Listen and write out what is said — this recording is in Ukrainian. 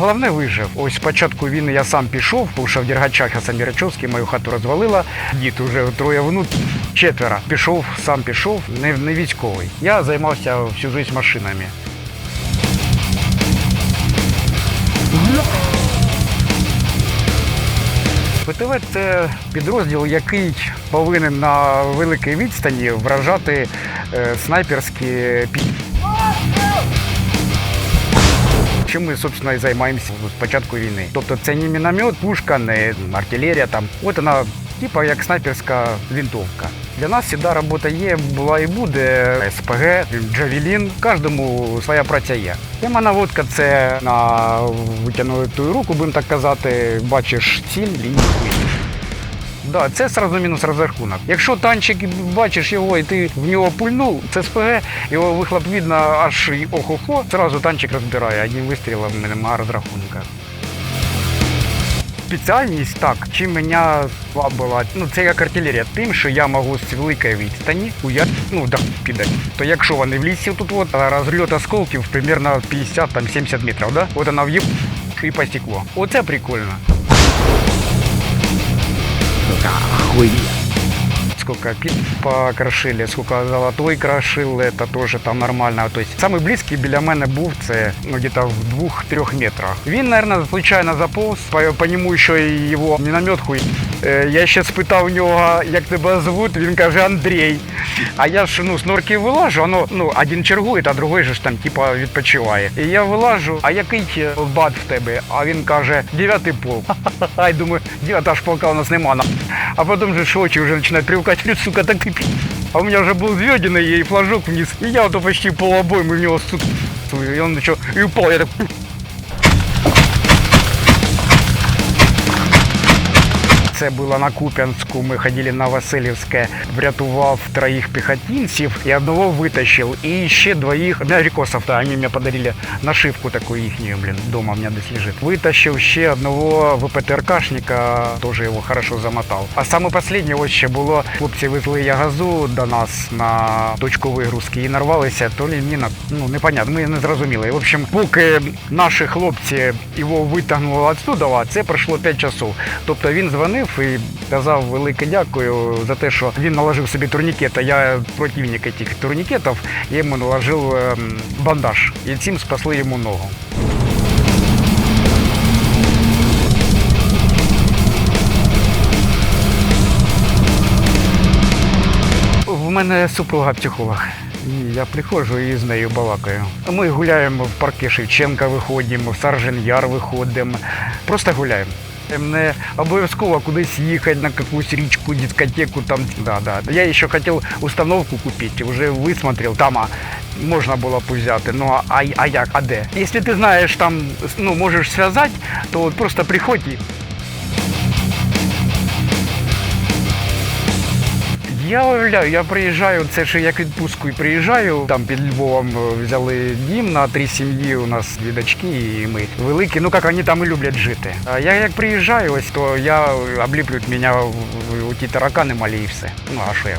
головне вижив. Ось спочатку війни я сам пішов, що в Дергачах я самі Речовський, мою хату розвалила. Дід уже троє внук, четверо. Пішов, сам пішов, не, не військовий. Я займався всю життя машинами. ПТВ це підрозділ, який повинен на великій відстані вражати е, снайперські пі... Чим ми, собственно, і займаємося з початку війни. Тобто це не міномет, пушка, не артилерія там. От вона, типа як снайперська винтовка. Для нас завжди робота є, була і буде. СПГ, Джавелін, кожному своя праця є. Тема наводка це на витягнуту руку, будемо так казати, бачиш ціль, видиш. Да, це сразу мінус розрахунок. Якщо танчик бачиш його і ти в нього пульнув, це СПГ, його вихлоп видно аж охо-хо, зразу танчик розбирає, одним вистрілом немає розрахунка. Спеціальність так, чим мене слабила, ну це як артилерія, тим, що я можу з великої відстані уя... ну да піде. То якщо вони в лісі тут от, розльот осколків примерно 50-70 метрів, да? От вона в'їб і по стеклу. Оце прикольно. Сколько пит покрошили, сколько золотой крошил, это тоже там нормально. То есть самый близький біля мене був це ну, где-то в двох-трьох метрах. Він, наверное, случайно заповз, по, по нему ще й його міномет хуй. Е, я ще спитав у нього, як тебе звуть, він каже Андрій. А я ж ну, з норки вилажу, воно ну, один чергує, а другий же ж там типа відпочиває. І я вилажу, а який е, бат в тебе? А він каже, дев'ятий полк. Ай, думаю, дев'ята ж полка у нас нема. на». А потом же шочи уже начинают привыкать, говорит, сука, так и пи***. А у меня уже был звездиный и флажок вниз. И я вот почти полобойм, и в него сука, и он еще и упал. Я так, Це було на Куп'янську. Ми ходили на Васильівське, врятував троїх піхотинців і одного витащив. І ще двоїх америкосов. Да, вони мені подарили нашивку таку їхню, блін, дома у мене десь лежить. Витащив ще одного ВПТРКшника, теж його хорошо замотав. А саме останнє ось ще було, хлопці везли ягазу до нас на точку вигрузки і нарвалися, то лі міна, ну непонятно, ми не зрозуміли. В общем, поки наші хлопці його витягнули відсюди, це пройшло 5 часов. Тобто він дзвонив і казав велике дякую за те, що він наложив собі турнікет, а я противник цих турнікетів, я йому наложив ем, бандаж. І цим спасли йому ногу. В мене супруга психолог. Я приходжу і з нею балакаю. Ми гуляємо в парки Шевченка, виходимо, в Саржен Яр виходимо. Просто гуляємо. Не обов'язково кудись їхати на якусь річку, дискотеку. Там. Да, да. Я ще хотів установку купити, вже висмотрел, там можна було б взяти. Ну а, а як, а де? Якщо ти знаєш, там ну, можеш зв'язати, то просто приходь і Я уявляю, я приїжджаю, це ще як відпустку і приїжджаю. Там під Львовом е, взяли дім на три сім'ї. У нас дві дочки, і ми великі. Ну як вони там і люблять жити. А я як приїжджаю, ось то я обліплюють мене ті таракани малі і все. Ну а що я?